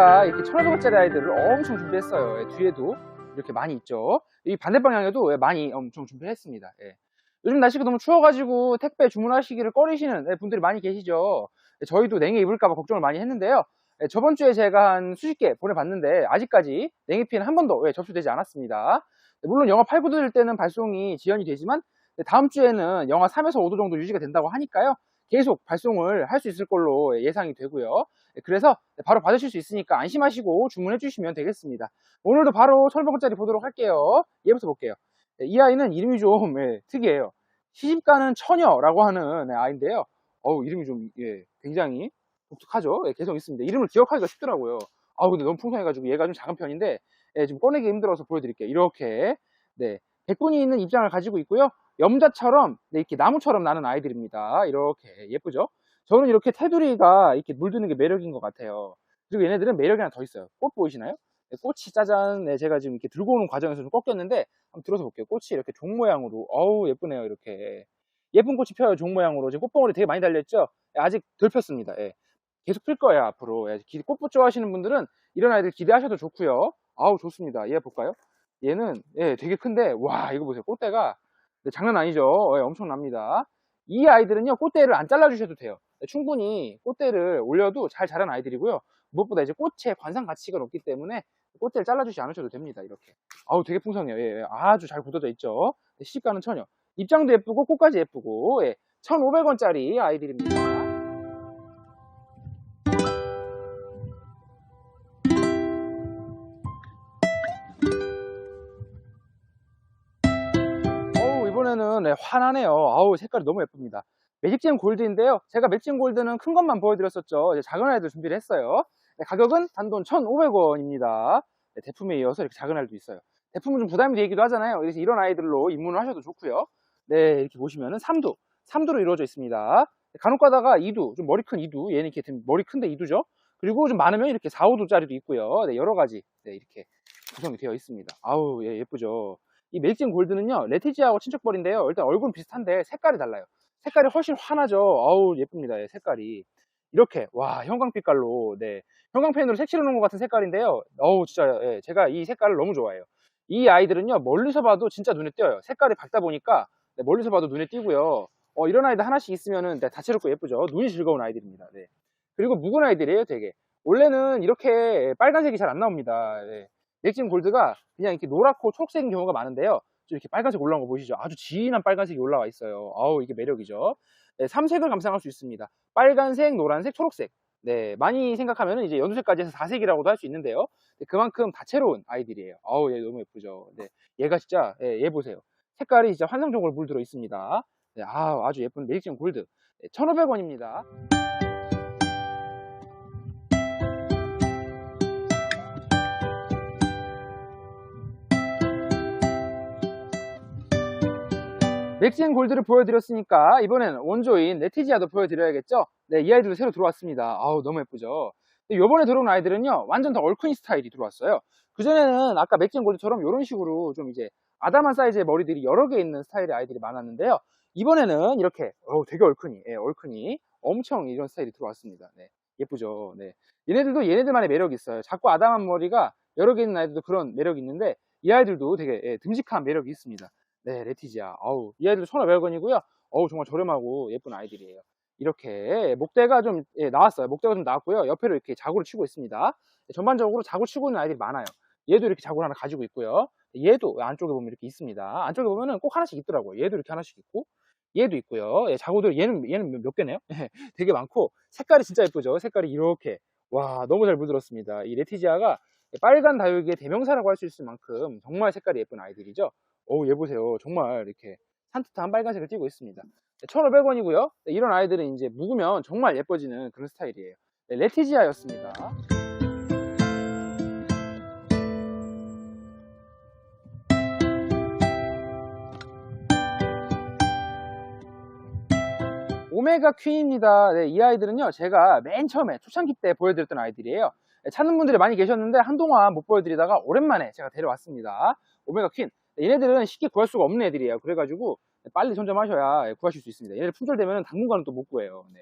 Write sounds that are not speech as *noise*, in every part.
제가 이렇게 1500원짜리 아이들을 엄청 준비했어요. 예, 뒤에도 이렇게 많이 있죠. 이 반대 방향에도 예, 많이 엄청 준비했습니다. 예. 요즘 날씨가 너무 추워가지고 택배 주문하시기를 꺼리시는 예, 분들이 많이 계시죠. 예, 저희도 냉해 입을까봐 걱정을 많이 했는데요. 예, 저번 주에 제가 한 수십 개 보내봤는데 아직까지 냉해 피해는 한 번도 예, 접수되지 않았습니다. 예, 물론 영하 8, 9도 될 때는 발송이 지연이 되지만 예, 다음 주에는 영하 3에서 5도 정도 유지가 된다고 하니까요 계속 발송을 할 수 있을 걸로 예상이 되고요. 그래서 바로 받으실 수 있으니까 안심하시고 주문해 주시면 되겠습니다. 오늘도 바로 1,200원짜리 보도록 할게요. 얘부터 볼게요. 이 아이는 이름이 좀 예, 특이해요. 시집가는 처녀라고 하는 네, 아이인데요. 어우, 이름이 좀 예, 굉장히 독특하죠. 예, 개성 있습니다. 이름을 기억하기가 쉽더라고요. 아우 근데 너무 풍성해가지고 얘가 좀 작은 편인데 예, 좀 꺼내기 힘들어서 보여드릴게요. 이렇게 네, 백분이 있는 입장을 가지고 있고요. 염자처럼 네, 이렇게 나무처럼 나는 아이들입니다. 이렇게 예쁘죠? 저는 이렇게 테두리가 이렇게 물드는 게 매력인 것 같아요. 그리고 얘네들은 매력이 하나 더 있어요. 꽃 보이시나요? 네, 꽃이 짜잔, 네, 제가 지금 이렇게 들고 오는 과정에서 좀 꺾였는데 한번 들어서 볼게요. 꽃이 이렇게 종 모양으로, 어우 예쁘네요. 이렇게 예쁜 꽃이 펴요. 종 모양으로 지금 꽃봉오리 되게 많이 달렸죠? 네, 아직 덜 폈습니다. 예. 계속 필 거예요 앞으로. 예. 꽃꽃 좋아하시는 분들은 이런 아이들 기대하셔도 좋고요. 아우 좋습니다. 얘 볼까요? 얘는 예, 되게 큰데 와 이거 보세요. 꽃대가 네, 장난 아니죠. 예, 엄청납니다. 이 아이들은요, 꽃대를 안 잘라주셔도 돼요. 네, 충분히 꽃대를 올려도 잘 자란 아이들이고요. 무엇보다 이제 꽃의 관상 가치가 높기 때문에 꽃대를 잘라주지 않으셔도 됩니다. 이렇게. 아우, 되게 풍성해요. 예, 아주 잘 굳어져 있죠. 네, 시집가는 처녀. 입장도 예쁘고, 꽃까지 예쁘고, 예, 1,500원짜리 아이들입니다. 이번에는 네, 환하네요. 아우 색깔이 너무 예쁩니다. 매직잼 골드인데요. 제가 매직잼 골드는 큰 것만 보여드렸었죠. 이제 작은 아이들 준비를 했어요. 네, 가격은 단돈 1,500원입니다. 네, 대품에 이어서 이렇게 작은 아이도 있어요. 대품은 좀 부담이 되기도 하잖아요. 그래서 이런 아이들로 입문을 하셔도 좋고요. 네, 이렇게 보시면은 3두, 3두로 이루어져 있습니다. 간혹 가다가 2두, 좀 머리 큰 2두, 얘는 이렇게 머리 큰데 2두죠. 그리고 좀 많으면 이렇게 4, 5두짜리도 있고요. 네, 여러 가지 네, 이렇게 구성이 되어 있습니다. 아우, 예, 예쁘죠. 이 멜진 골드는요 레티지하고 친척벌인데요. 일단 얼굴은 비슷한데 색깔이 달라요. 색깔이 훨씬 환하죠. 어우 예쁩니다 예, 색깔이. 이렇게 와 형광빛깔로 네. 형광펜으로 색칠해 놓은 것 같은 색깔인데요. 어우 진짜 예, 제가 이 색깔을 너무 좋아해요. 이 아이들은요 멀리서 봐도 진짜 눈에 띄어요. 색깔이 밝다 보니까 네, 멀리서 봐도 눈에 띄고요. 어, 이런 아이들 하나씩 있으면은 네, 다채롭고 예쁘죠. 눈이 즐거운 아이들입니다 네. 그리고 묵은 아이들이에요 되게. 원래는 이렇게 빨간색이 잘 안 나옵니다 네. 맥진 골드가 그냥 이렇게 노랗고 초록색인 경우가 많은데요. 좀 이렇게 빨간색 올라온 거 보이시죠? 아주 진한 빨간색이 올라와 있어요. 아우 이게 매력이죠. 네, 3색을 감상할 수 있습니다. 빨간색, 노란색, 초록색. 네, 많이 생각하면 이제 연두색까지 해서 4색이라고도 할 수 있는데요. 네, 그만큼 다채로운 아이들이에요. 아우 얘 너무 예쁘죠. 네, 얘가 진짜 예, 얘 보세요. 색깔이 진짜 환상적으로 물들어 있습니다. 네, 아, 아주 예쁜 메릭진 골드. 네, 1,500원입니다. 맥진 골드를 보여드렸으니까 이번엔 원조인 레티지아도 보여드려야겠죠? 네, 이 아이들도 새로 들어왔습니다. 아우 너무 예쁘죠? 이번에 들어온 아이들은요 완전 다 얼큰이 스타일이 들어왔어요. 그전에는 아까 맥진 골드처럼 이런 식으로 좀 이제 아담한 사이즈의 머리들이 여러 개 있는 스타일의 아이들이 많았는데요. 이번에는 이렇게 어 되게 얼큰이 예, 얼큰이 엄청 이런 스타일이 들어왔습니다. 네, 예쁘죠? 네. 얘네들도 얘네들만의 매력이 있어요. 자꾸 아담한 머리가 여러 개 있는 아이들도 그런 매력이 있는데 이 아이들도 되게 예, 듬직한 매력이 있습니다 네, 레티지아. 어우, 이 아이들 1,500원이고요. 어우, 정말 저렴하고 예쁜 아이들이에요. 이렇게 목대가 좀 예, 나왔어요. 목대가 좀 나왔고요. 옆에로 이렇게 자구를 치고 있습니다. 네, 전반적으로 자구 치고 있는 아이들이 많아요. 얘도 이렇게 자구를 하나 가지고 있고요. 얘도 안쪽에 보면 이렇게 있습니다. 안쪽에 보면은 꼭 하나씩 있더라고요. 얘도 이렇게 하나씩 있고, 얘도 있고요. 예, 자구들 얘는 얘는 몇 개네요. *laughs* 되게 많고 색깔이 진짜 예쁘죠. 색깔이 이렇게 와 너무 잘 물들었습니다. 이 레티지아가 빨간 다육의 대명사라고 할 수 있을 만큼 정말 색깔이 예쁜 아이들이죠. 어우 얘 보세요. 정말 이렇게 산뜻한 빨간색을 띠고 있습니다. 1500원이고요. 이런 아이들은 이제 묵으면 정말 예뻐지는 그런 스타일이에요. 네, 레티지아였습니다. 오메가 퀸입니다. 네, 이 아이들은요 제가 맨 처음에 초창기 때 보여드렸던 아이들이에요. 네, 찾는 분들이 많이 계셨는데 한동안 못 보여드리다가 오랜만에 제가 데려왔습니다. 오메가 퀸 얘네들은 쉽게 구할 수가 없는 애들이에요. 그래가지고 빨리 선점하셔야 구하실 수 있습니다. 얘네들 품절되면 당분간은 또 못 구해요. 네.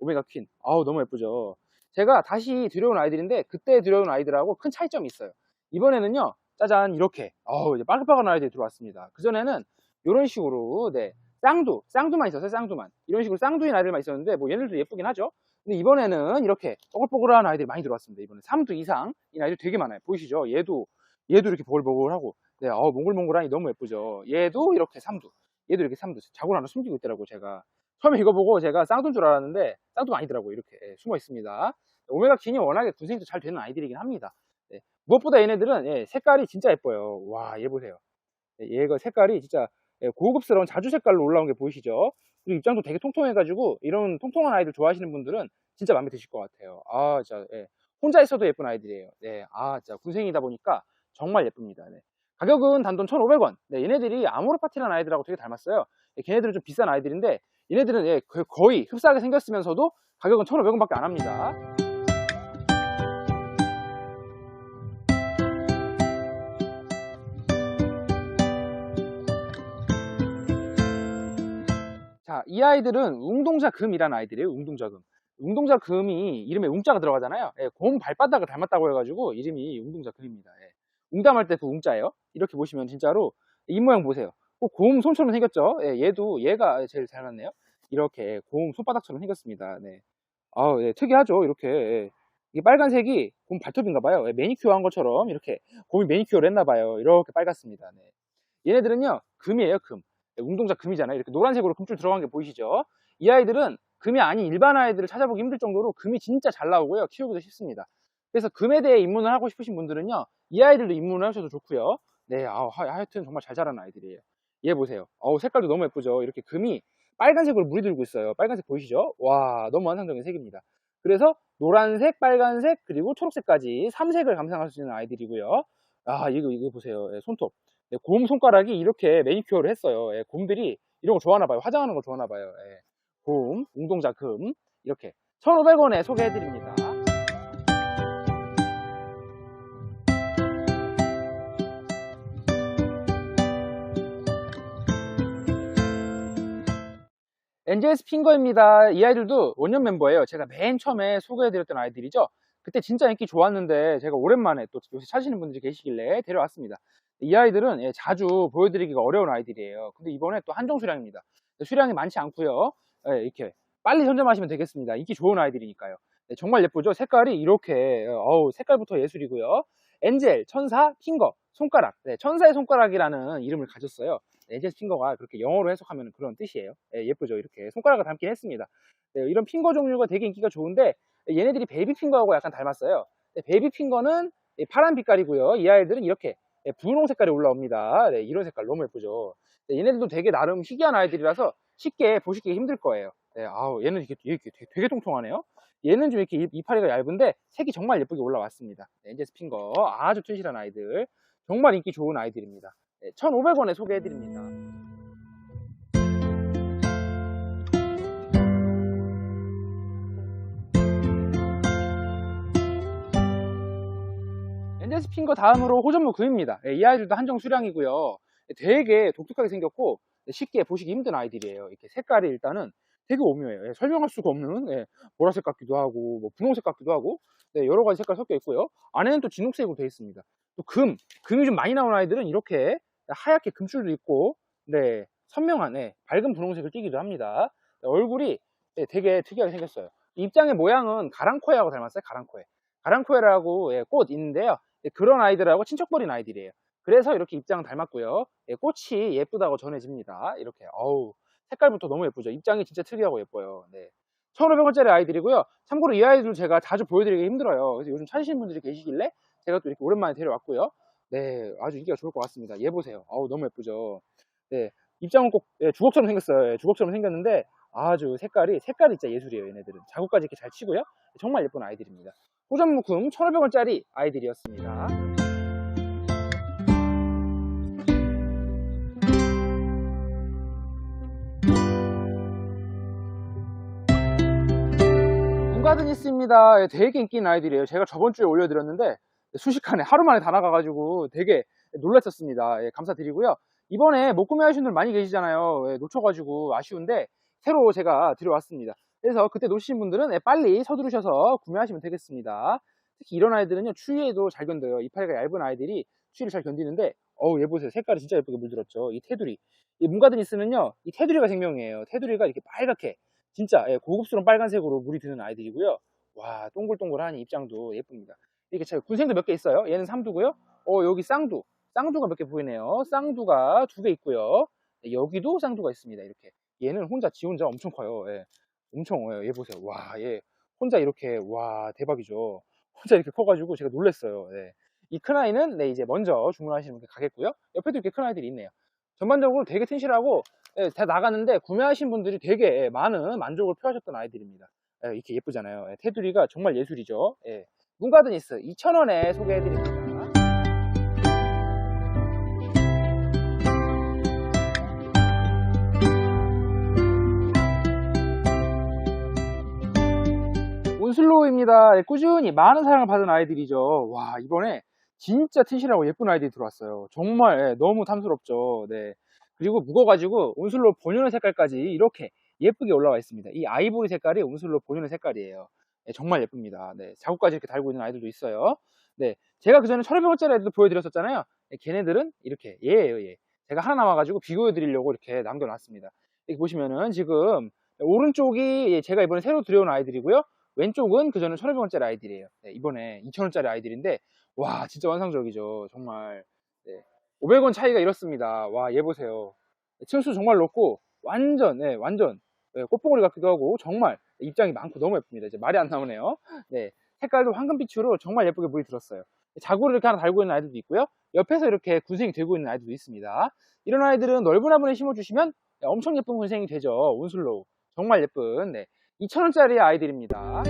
오메가 퀸. 아우 너무 예쁘죠. 제가 다시 들여온 아이들인데 그때 들여온 아이들하고 큰 차이점이 있어요. 이번에는요, 짜잔 이렇게 어우 이제 빨갛빨간 아이들이 들어왔습니다. 그 전에는 이런 식으로 네 쌍두 쌍두만 있었어요. 쌍두만 이런 식으로 쌍두인 아이들만 있었는데 뭐 얘네들도 예쁘긴 하죠. 근데 이번에는 이렇게 뽀글뽀글한 아이들이 많이 들어왔습니다. 이번에 3두 이상 이 아이들 되게 많아요. 보이시죠? 얘도 얘도 이렇게 보글보글하고 네, 어 몽글몽글하니 너무 예쁘죠. 얘도 이렇게 3두 얘도 이렇게 3두 자고 하나 숨기고 있더라고 제가 처음에 이거 보고 제가 쌍두인 줄 알았는데 쌍두가 아니더라고요. 이렇게 예, 숨어 있습니다. 오메가 킨이 워낙에 군생도 잘 되는 아이들이긴 합니다. 네, 무엇보다 얘네들은 예, 색깔이 진짜 예뻐요. 와, 얘 보세요. 예, 얘가 색깔이 진짜 예, 고급스러운 자주 색깔로 올라온 게 보이시죠? 그리고 입장도 되게 통통해가지고 이런 통통한 아이들 좋아하시는 분들은 진짜 마음에 드실 것 같아요. 아, 진짜 예, 혼자 있어도 예쁜 아이들이에요. 네, 아, 진짜 군생이다 보니까 정말 예쁩니다. 네. 가격은 단돈 1,500원. 네, 얘네들이 아모르 파티라는 아이들하고 되게 닮았어요. 예, 걔네들은 좀 비싼 아이들인데 얘네들은 예, 거- 거의 흡사하게 생겼으면서도 가격은 1,500원밖에 안 합니다. 자, 이 아이들은 웅동자 금이라는 아이들이에요. 웅동자 금. 웅동자 금이 이름에 웅자가 들어가잖아요. 예, 곰 발바닥을 닮았다고 해가지고 이름이 웅동자 금입니다. 예. 웅담할 때 그 웅자예요. 이렇게 보시면 진짜로 입 모양 보세요. 꼭곰 손처럼 생겼죠. 예, 얘도 얘가 제일 닮았네요. 이렇게 곰 손바닥처럼 생겼습니다. 네. 아, 예, 특이하죠. 이렇게 예. 이게 빨간색이 곰 발톱인가 봐요. 예, 매니큐어 한 것처럼 이렇게 곰이 매니큐어를 했나 봐요. 이렇게 빨갛습니다. 네. 얘네들은요 금이에요 금. 예, 웅동자 금이잖아요. 이렇게 노란색으로 금줄 들어간 게 보이시죠? 이 아이들은 금이 아닌 일반 아이들을 찾아보기 힘들 정도로 금이 진짜 잘 나오고요. 키우기도 쉽습니다. 그래서 금에 대해 입문을 하고 싶으신 분들은요. 이 아이들도 입문을 하셔도 좋고요. 네, 아, 하- 하여튼 정말 잘 자라는 아이들이에요. 얘 보세요. 어우, 색깔도 너무 예쁘죠? 이렇게 금이 빨간색으로 물이 들고 있어요. 빨간색 보이시죠? 와, 너무 환상적인 색입니다. 그래서 노란색, 빨간색, 그리고 초록색까지 3색을 감상할 수 있는 아이들이고요. 아, 이거, 이거 보세요. 예, 손톱. 예, 곰 손가락이 이렇게 매니큐어를 했어요. 예, 곰들이 이런 거 좋아하나 봐요. 화장하는 거 좋아하나 봐요. 예. 곰, 웅동자 금 이렇게 1,500원에 소개해드립니다. NJS 핑거입니다. 이 아이들도 원년 멤버예요. 제가 맨 처음에 소개해드렸던 아이들이죠. 그때 진짜 인기 좋았는데 제가 오랜만에 또 요새 찾으시는 분들이 계시길래 데려왔습니다. 이 아이들은 예, 자주 보여드리기가 어려운 아이들이에요. 근데 이번에 또 한정 수량입니다. 수량이 많지 않고요. 예, 이렇게 빨리 선점하시면 되겠습니다. 인기 좋은 아이들이니까요. 네, 정말 예쁘죠? 색깔이 이렇게 어우 색깔부터 예술이고요. 엔젤, 천사, 핑거, 손가락. 네, 천사의 손가락이라는 이름을 가졌어요. 네, 엔젤 핑거가 그렇게 영어로 해석하면 그런 뜻이에요. 예, 예쁘죠? 이렇게 손가락을 닮긴 했습니다. 네, 이런 핑거 종류가 되게 인기가 좋은데 얘네들이 베이비 핑거하고 약간 닮았어요. 네, 베이비 핑거는 이 파란 빛깔이고요. 이 아이들은 이렇게 예, 분홍 색깔이 올라옵니다. 네, 이런 색깔 너무 예쁘죠. 네, 얘네들도 되게 나름 희귀한 아이들이라서 쉽게 보시기 힘들 거예요. 네, 아우, 얘는 이렇게, 이렇게 되게, 되게 통통하네요. 얘는 좀 이렇게 이- 이파리가 얇은데 색이 정말 예쁘게 올라왔습니다. 네, 엔젤 스핑거 아주 튼실한 아이들 정말 인기 좋은 아이들입니다. 네, 1,500원에 소개해드립니다. 엔젤 스 핑거 다음으로 호전무 금입니다. 네, 이 아이들도 한정 수량이고요. 되게 독특하게 생겼고 쉽게 보시기 힘든 아이들이에요. 이렇게 색깔이 일단은 되게 오묘해요. 예, 설명할 수가 없는 예, 보라색 같기도 하고 뭐 분홍색 같기도 하고 네, 여러 가지 색깔 섞여 있고요. 안에는 또 진홍색으로 되어 있습니다. 또 금, 금이 좀 많이 나오는 아이들은 이렇게 하얗게 금줄도 있고 네, 선명한 예, 밝은 분홍색을 띠기도 합니다. 네, 얼굴이 예, 되게 특이하게 생겼어요. 입장의 모양은 가랑코에하고 닮았어요. 가랑코에. 가랑코에라고 예, 꽃 있는데요. 예, 그런 아이들하고 친척벌인 아이들이에요. 그래서 이렇게 입장 닮았고요. 예, 꽃이 예쁘다고 전해집니다. 이렇게 어우 색깔부터 너무 예쁘죠. 입장이 진짜 특이하고 예뻐요. 네. 1,500원짜리 아이들이고요. 참고로 이 아이들 제가 자주 보여드리기 힘들어요. 그래서 요즘 찾으시는 분들이 계시길래 제가 또 이렇게 오랜만에 데려왔고요. 네, 아주 인기가 좋을 것 같습니다. 얘 보세요. 어우 너무 예쁘죠. 네, 입장은 꼭 예, 주걱처럼 생겼어요. 예, 주걱처럼 생겼는데 아주 색깔이 색깔이 진짜 예술이에요. 얘네들은 자국까지 이렇게 잘 치고요. 정말 예쁜 아이들입니다. 호전무금 1,500원짜리 아이들이었습니다. 문가드니스입니다. 예, 되게 인기 있는 아이들이에요. 제가 저번 주에 올려드렸는데 순식간에 하루 만에 다 나가가지고 되게 놀랐었습니다. 예, 감사드리고요. 이번에 못 구매하신 분들 많이 계시잖아요. 예, 놓쳐가지고 아쉬운데 새로 제가 들여왔습니다. 그래서 그때 놓치신 분들은 예, 빨리 서두르셔서 구매하시면 되겠습니다. 특히 이런 아이들은요, 추위에도 잘 견뎌요. 이파리가 얇은 아이들이 추위를 잘 견디는데, 어우, 얘 보세요. 색깔이 진짜 예쁘게 물들었죠. 이 테두리. 이 문가드니스는요, 이 테두리가 생명이에요. 테두리가 이렇게 빨갛게, 진짜 예, 고급스러운 빨간색으로 물이 드는 아이들이고요. 와, 동글동글하니 입장도 예쁩니다. 이렇게 제가 군생도 몇 개 있어요. 얘는 삼두고요. 어, 여기 쌍두. 쌍두가 몇 개 보이네요. 쌍두가 두 개 있고요. 네, 여기도 쌍두가 있습니다. 이렇게. 얘는 혼자, 지 혼자 엄청 커요. 예. 엄청, 예, 얘 보세요. 와, 얘 혼자 이렇게, 와, 대박이죠. 혼자 이렇게 커 가지고 제가 놀랬어요. 네. 이큰 아이는 네, 이제 먼저 주문하시는 분께 가겠고요. 옆에도 이렇게 큰 아이들이 있네요. 전반적으로 되게 튼실하고 예, 다 나가는데 구매하신 분들이 되게 예, 많은 만족을 표하셨던 아이들입니다. 예, 이렇게 예쁘잖아요. 예, 테두리가 정말 예술이죠. 예. 문가드니스 2,000원에 소개해드립니다. 온슬로우입니다. 예, 꾸준히 많은 사랑을 받은 아이들이죠. 와, 이번에 진짜 튼실하고 예쁜 아이들이 들어왔어요. 정말 예, 너무 탐스럽죠. 네. 그리고 묵어가지고 온슬로우 본연의 색깔까지 이렇게 예쁘게 올라와 있습니다. 이 아이보리 색깔이 온슬로우 본연의 색깔이에요. 네, 정말 예쁩니다. 네, 자국까지 이렇게 달고 있는 아이들도 있어요. 네, 제가 그 전에 1500원짜리 아이들도 보여드렸었잖아요. 네, 걔네들은 이렇게 얘예요, 얘. 제가 하나 남아가지고 비교해 드리려고 이렇게 남겨놨습니다. 여기 보시면은 지금 오른쪽이 제가 이번에 새로 들여온 아이들이고요. 왼쪽은 그 전에 1500원짜리 아이들이에요. 네, 이번에 2000원짜리 아이들인데 와 진짜 완성적이죠. 정말 네, 500원 차이가 이렇습니다. 와 얘 보세요. 층수 정말 높고 완전 네, 완전 네, 꽃봉오리 같기도 하고 정말 입장이 많고 너무 예쁩니다. 이제 말이 안 나오네요. 네, 색깔도 황금빛으로 정말 예쁘게 물이 들었어요. 자구를 이렇게 하나 달고 있는 아이들도 있고요. 옆에서 이렇게 군생이 되고 있는 아이들도 있습니다. 이런 아이들은 넓은 화분에 심어주시면 네, 엄청 예쁜 군생이 되죠. 온슬로우. 정말 예쁜 네, 2,000원짜리 아이들입니다.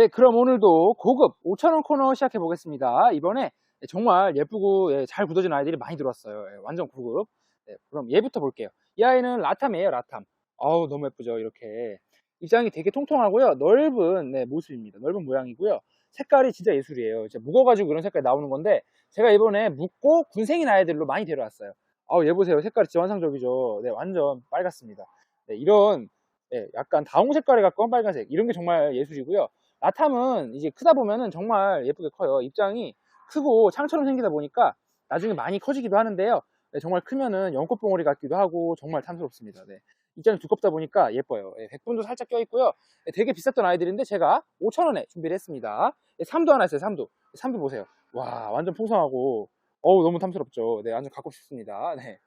네, 그럼 오늘도 고급 5,000원 코너 시작해 보겠습니다. 이번에 정말 예쁘고 예, 잘 굳어진 아이들이 많이 들어왔어요. 예, 완전 고급. 네, 그럼 얘부터 볼게요. 이 아이는 라탐이에요, 라탐. 어우, 너무 예쁘죠, 이렇게. 입장이 되게 통통하고요. 넓은 네, 모습입니다. 넓은 모양이고요. 색깔이 진짜 예술이에요. 이제 묵어가지고 이런 색깔이 나오는 건데 제가 이번에 묵고 군생인 아이들로 많이 데려왔어요. 아우 얘 보세요. 색깔이 진짜 환상적이죠. 네, 완전 빨갛습니다. 네, 이런 네, 약간 다홍 색깔에 가까운 빨간색 이런 게 정말 예술이고요. 라탐은 이제 크다 보면은 정말 예쁘게 커요. 입장이 크고 창처럼 생기다 보니까 나중에 많이 커지기도 하는데요. 네, 정말 크면은 연꽃봉오리 같기도 하고 정말 탐스럽습니다. 네. 입장이 두껍다 보니까 예뻐요. 예, 백분도 살짝 껴있고요. 예, 되게 비쌌던 아이들인데 제가 5,000원에 준비를 했습니다. 예, 3도 하나 있어요, 3도. 3도 보세요. 와, 완전 풍성하고, 어우, 너무 탐스럽죠. 네, 완전 갖고 싶습니다. 네.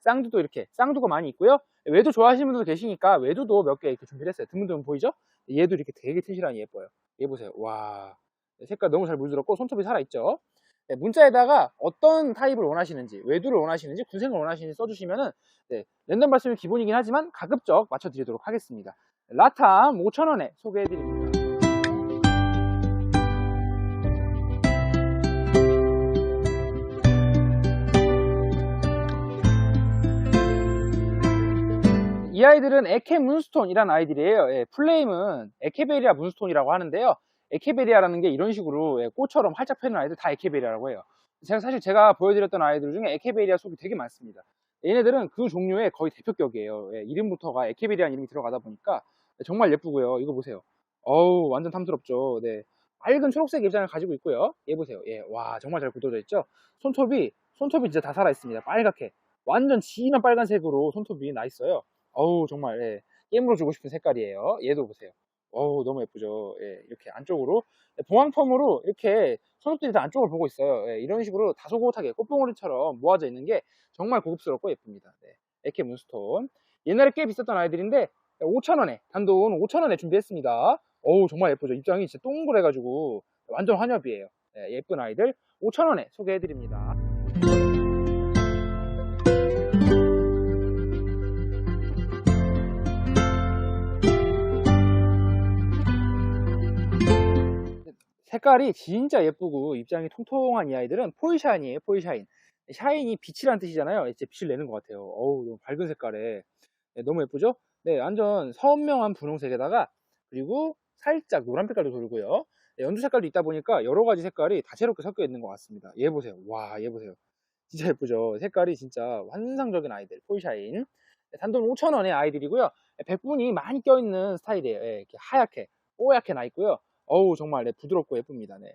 쌍두도 이렇게, 쌍두가 많이 있고요. 외두 좋아하시는 분들도 계시니까 외두도 몇 개 이렇게 준비를 했어요. 드문드문 보이죠? 얘도 이렇게 되게 튼실하니 예뻐요. 얘 보세요. 와, 색깔 너무 잘 물들었고, 손톱이 살아있죠? 네, 문자에다가 어떤 타입을 원하시는지, 외두를 원하시는지, 군생을 원하시는지 써주시면은 네, 랜덤 발송이 기본이긴 하지만 가급적 맞춰드리도록 하겠습니다. 라탐 5,000원에 소개해드립니다. 이 아이들은 에케 문스톤이라는 아이들이에요. 예, 플레임은 에케베리아 문스톤이라고 하는데요. 에케베리아라는 게 이런 식으로 예, 꽃처럼 활짝 펴는 아이들 다 에케베리아라고 해요. 제가 사실 제가 보여드렸던 아이들 중에 에케베리아 속이 되게 많습니다. 얘네들은 그 종류의 거의 대표격이에요. 예, 이름부터가 에케베리안 이름이 들어가다 보니까 정말 예쁘고요. 이거 보세요. 어우 완전 탐스럽죠. 네. 맑은 초록색 입장을 가지고 있고요. 얘 보세요. 예, 와 정말 잘 굳어져 있죠. 손톱이 손톱이 진짜 다 살아 있습니다. 빨갛게 완전 진한 빨간색으로 손톱이 나 있어요. 어우 정말 예, 게임으로 주고 싶은 색깔이에요. 얘도 보세요. 어우 너무 예쁘죠. 예, 이렇게 안쪽으로 봉황펌으로 이렇게 손톱들이 다 안쪽을 보고 있어요. 예, 이런 식으로 다소곳하게 꽃봉오리처럼 모아져 있는 게 정말 고급스럽고 예쁩니다. 네, 에케 문스톤. 옛날에 꽤 비쌌던 아이들인데 5,000원에 단돈 5,000원에 준비했습니다. 어우 정말 예쁘죠. 입장이 진짜 동글해가지고 완전 환엽이에요. 네, 예쁜 아이들 5,000원에 소개해드립니다. 색깔이 진짜 예쁘고 입장이 통통한 이 아이들은 포이샤인이에요 포이샤인 샤인이 빛이란 뜻이잖아요 이제 빛을 내는 것 같아요 어우 너무 밝은 색깔에 네, 너무 예쁘죠 네 완전 선명한 분홍색에다가 그리고 살짝 노란 빛깔도 돌고요 네, 연두 색깔도 있다 보니까 여러 가지 색깔이 다채롭게 섞여 있는 것 같습니다. 얘 보세요. 와, 얘 보세요. 진짜 예쁘죠? 색깔이 진짜 환상적인 아이들, 폴샤인. 네, 단돈 5,000원의 아이들이고요. 네, 백분이 많이 껴있는 스타일이에요. 예, 이렇게 하얗게, 뽀얗게 나 있고요. 어우, 정말 네, 부드럽고 예쁩니다. 네.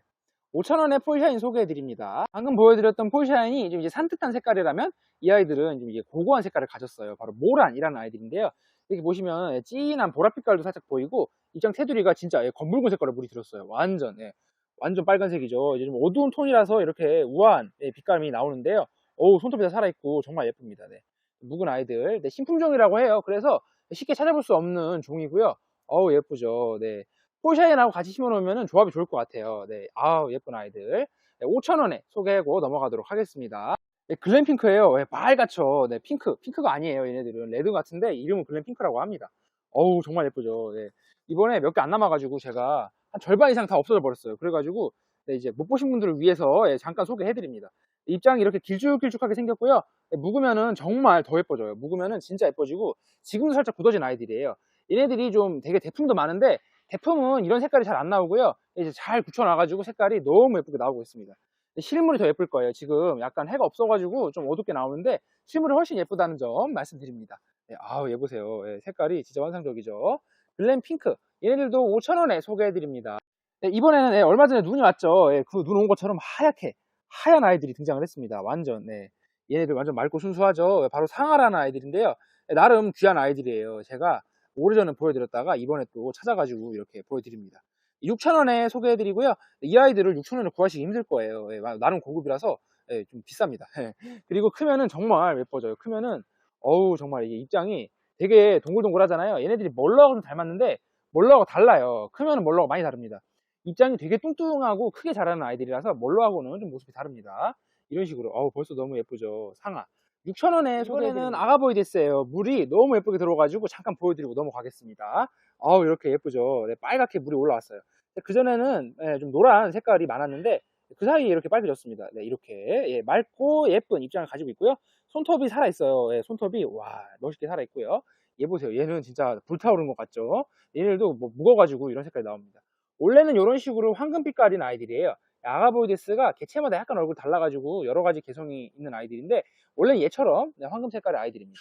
5,000원의 폴샤인 소개해드립니다. 방금 보여드렸던 폴샤인이 좀 이제 산뜻한 색깔이라면 이 아이들은 좀 이제 고고한 색깔을 가졌어요. 바로 모란이라는 아이들인데요. 이렇게 보시면 예, 진한 보랏빛깔도 살짝 보이고 입장 테두리가 진짜 예, 검붉은 색깔로 물이 들었어요. 완전 예, 완전 빨간색이죠. 이제 좀 어두운 톤이라서 이렇게 우아한 예, 빛감이 나오는데요. 어우 손톱이 다 살아있고 정말 예쁩니다. 네. 묵은 아이들 네, 신품종이라고 해요. 그래서 쉽게 찾아볼 수 없는 종이고요. 어우 예쁘죠. 네. 폴샤인하고 같이 심어놓으면 조합이 좋을 것 같아요. 네. 아우 예쁜 아이들. 네, 5,000원에 소개하고 넘어가도록 하겠습니다. 네, 글램핑크예요. 네, 빨갛죠. 네, 핑크. 핑크가 아니에요. 얘네들은 레드 같은데 이름은 글램핑크라고 합니다. 어우 정말 예쁘죠. 네. 이번에 몇 개 안 남아가지고 제가 한 절반 이상 다 없어져 버렸어요. 그래가지고 네, 이제 못 보신 분들을 위해서 예, 잠깐 소개해드립니다. 입장이 이렇게 길쭉길쭉하게 생겼고요. 예, 묵으면은 정말 더 예뻐져요. 묵으면은 진짜 예뻐지고 지금도 살짝 굳어진 아이들이에요. 얘네들이 좀 되게 대품도 많은데 대품은 이런 색깔이 잘 안 나오고요. 이제 잘 붙여놔가지고 색깔이 너무 예쁘게 나오고 있습니다. 실물이 더 예쁠 거예요. 지금 약간 해가 없어가지고 좀 어둡게 나오는데 실물이 훨씬 예쁘다는 점 말씀드립니다. 네, 아우, 얘 보세요. 예, 색깔이 진짜 환상적이죠. 글램 핑크. 얘네들도 5,000원에 소개해드립니다. 네, 이번에는 예, 얼마 전에 눈이 왔죠. 예, 그 눈 온 것처럼 하얗게, 하얀 아이들이 등장을 했습니다. 완전, 네. 얘네들 완전 맑고 순수하죠. 예, 바로 상아라는 아이들인데요. 예, 나름 귀한 아이들이에요. 제가 오래전에 보여드렸다가 이번에 또 찾아가지고 이렇게 보여드립니다. 6,000원에 소개해드리고요. 이 아이들을 6,000원에 구하시기 힘들 거예요. 예, 나름 고급이라서 예, 좀 비쌉니다. 예. 그리고 크면은 정말 예뻐져요. 크면은 어우 정말 이게 입장이 되게 동글동글하잖아요. 얘네들이 멀러하고 좀 닮았는데 멀러하고 달라요. 크면은 멀러하고 많이 다릅니다. 입장이 되게 뚱뚱하고 크게 자라는 아이들이라서 멀러하고는 좀 모습이 다릅니다. 이런 식으로 어우 벌써 너무 예쁘죠. 상아. 6,000원에 소개는 아가보이데스예요. 물이 너무 예쁘게 들어가지고 잠깐 보여드리고 넘어가겠습니다. 어우 이렇게 예쁘죠. 네, 빨갛게 물이 올라왔어요. 그 전에는 네, 좀 노란 색깔이 많았는데 그 사이에 이렇게 빨개졌습니다. 네, 이렇게 예, 맑고 예쁜 입장을 가지고 있고요. 손톱이 살아 있어요. 예, 손톱이 와 멋있게 살아 있고요. 얘 보세요. 얘는 진짜 불타오르는 것 같죠? 얘네들도 뭐 묵어가지고 이런 색깔이 나옵니다. 원래는 이런 식으로 황금빛깔인 아이들이에요. 아가보이데스가 개체마다 약간 얼굴 달라가지고 여러 가지 개성이 있는 아이들인데 원래 얘처럼 황금 색깔의 아이들입니다.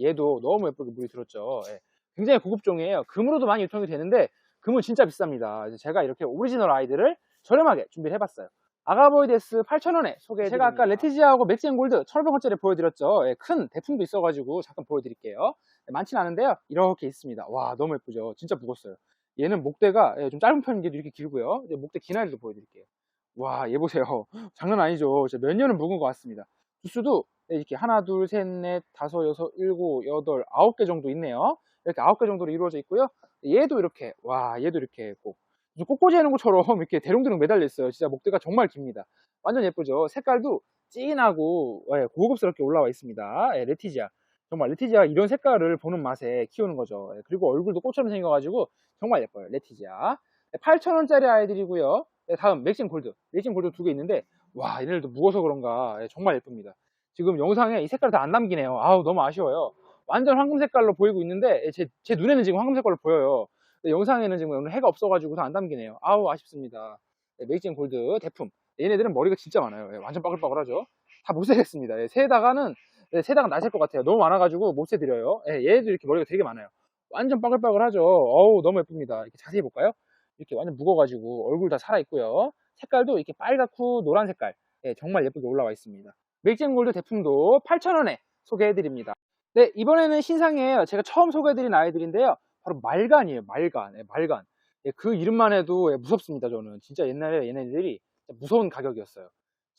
얘도 너무 예쁘게 물이 들었죠. 예. 굉장히 고급종이에요. 금으로도 많이 유통이 되는데 금은 진짜 비쌉니다. 제가 이렇게 오리지널 아이들을 저렴하게 준비를 해봤어요. 아가보이데스 8,000원에 소개해 제가 아까 레티지아하고 맥시앤골드 1,500원짜리 보여드렸죠. 예, 큰 대품도 있어가지고 잠깐 보여드릴게요. 예, 많진 않은데요. 이렇게 있습니다. 와 너무 예쁘죠. 진짜 무겁어요. 얘는 목대가 예, 좀 짧은 편인데도 이렇게 길고요. 목대 긴 아이들도 보여드릴게요. 와, 얘 보세요. *laughs* 장난 아니죠. 몇 년은 묵은 것 같습니다. 주수도 이렇게 하나, 둘, 셋, 넷, 다섯, 여섯, 일곱, 여덟, 아홉 개 정도 있네요. 이렇게 아홉 개 정도로 이루어져 있고요. 얘도 이렇게, 와, 얘도 이렇게 꼭 꽃꽂이 해놓은 것처럼 *laughs* 이렇게 대롱대롱 매달려 있어요. 진짜 목대가 정말 깁니다. 완전 예쁘죠. 색깔도 진하고 예, 고급스럽게 올라와 있습니다. 예, 레티지아. 정말 레티지아 이런 색깔을 보는 맛에 키우는 거죠. 예, 그리고 얼굴도 꽃처럼 생겨가지고 정말 예뻐요. 레티지아. 8,000원짜리 아이들이고요. 네, 다음 맥심 골드. 맥심 골드 두 개 있는데 와 얘네들도 무거워서 그런가. 예, 정말 예쁩니다. 지금 영상에 이 색깔 다 안 남기네요. 아우 너무 아쉬워요. 완전 황금 색깔로 보이고 있는데 예, 제, 제 눈에는 지금 황금 색깔로 보여요. 영상에는 지금 오늘 해가 없어가지고 다 안 담기네요. 아우 아쉽습니다. 네, 맥심 골드 대품. 얘네들은 머리가 진짜 많아요. 예, 완전 빠글빠글하죠? 다 못 세겠습니다. 예, 세다가는 예, 세다가 나실 것 같아요. 너무 많아가지고 못 세드려요. 예, 얘도 이렇게 머리가 되게 많아요. 완전 빠글빠글하죠? 어우 너무 예쁩니다. 이렇게 자세히 볼까요 이렇게 완전 묵어가지고 얼굴 다 살아있고요. 색깔도 이렇게 빨갛고 노란 색깔 네, 정말 예쁘게 올라와 있습니다. 맥젠골드 제품도 8,000원에 소개해드립니다. 네, 이번에는 신상이에요. 제가 처음 소개해드린 아이들인데요. 바로 말간이에요. 말간. 네, 말간. 네, 그 이름만 해도 예, 무섭습니다. 저는 진짜 옛날에 얘네들이 무서운 가격이었어요.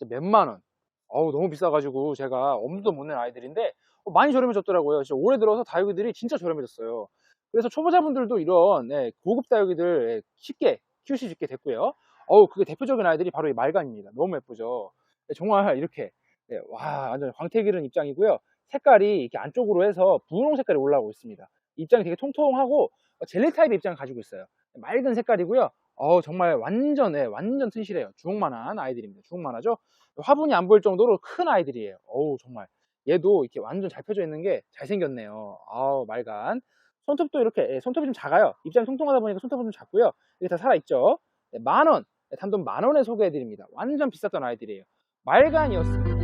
몇만 원. 어우 너무 비싸가지고 제가 엄두도 못 낸 아이들인데 어, 많이 저렴해졌더라고요. 올해 들어서 다육이들이 진짜 저렴해졌어요. 그래서 초보자분들도 이런 네, 고급 다육이들 예, 쉽게 키우실 수 있게 됐고요. 어우, 그게 대표적인 아이들이 바로 이 말간입니다. 너무 예쁘죠. 네, 정말 이렇게 네, 와 완전 광택이른 입장이고요. 색깔이 이렇게 안쪽으로 해서 분홍 색깔이 올라오고 있습니다. 입장이 되게 통통하고 젤리 타입의 입장을 가지고 있어요. 맑은 색깔이고요. 어 정말 완전 네, 완전 튼실해요. 주먹만한 아이들입니다. 주먹만하죠. 화분이 안 보일 정도로 큰 아이들이에요. 어우 정말 얘도 이렇게 완전 잘 펴져 있는 게 잘생겼네요. 아우 말간. 손톱도 이렇게 예, 손톱이 좀 작아요 입장이 통통하다 보니까 손톱은 좀 작고요 이게 다 살아있죠 네, 만원, 네, 단돈 만 원에 소개해드립니다. 완전 비쌌던 아이들이에요. 말간이었습니다.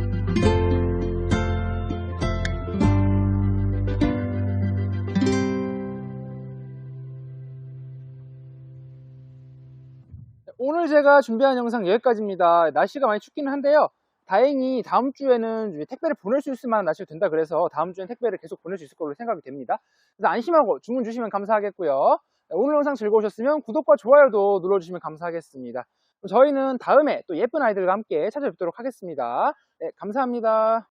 오늘 제가 준비한 영상 여기까지입니다. 날씨가 많이 춥기는 한데요. 다행히 다음 주에는 택배를 보낼 수 있을 만한 날씨가 된다 그래서 다음 주엔 택배를 계속 보낼 수 있을 걸로 생각이 됩니다. 그래서 안심하고 주문 주시면 감사하겠고요. 오늘 영상 즐거우셨으면 구독과 좋아요도 눌러주시면 감사하겠습니다. 저희는 다음에 또 예쁜 아이들과 함께 찾아뵙도록 하겠습니다. 네, 감사합니다.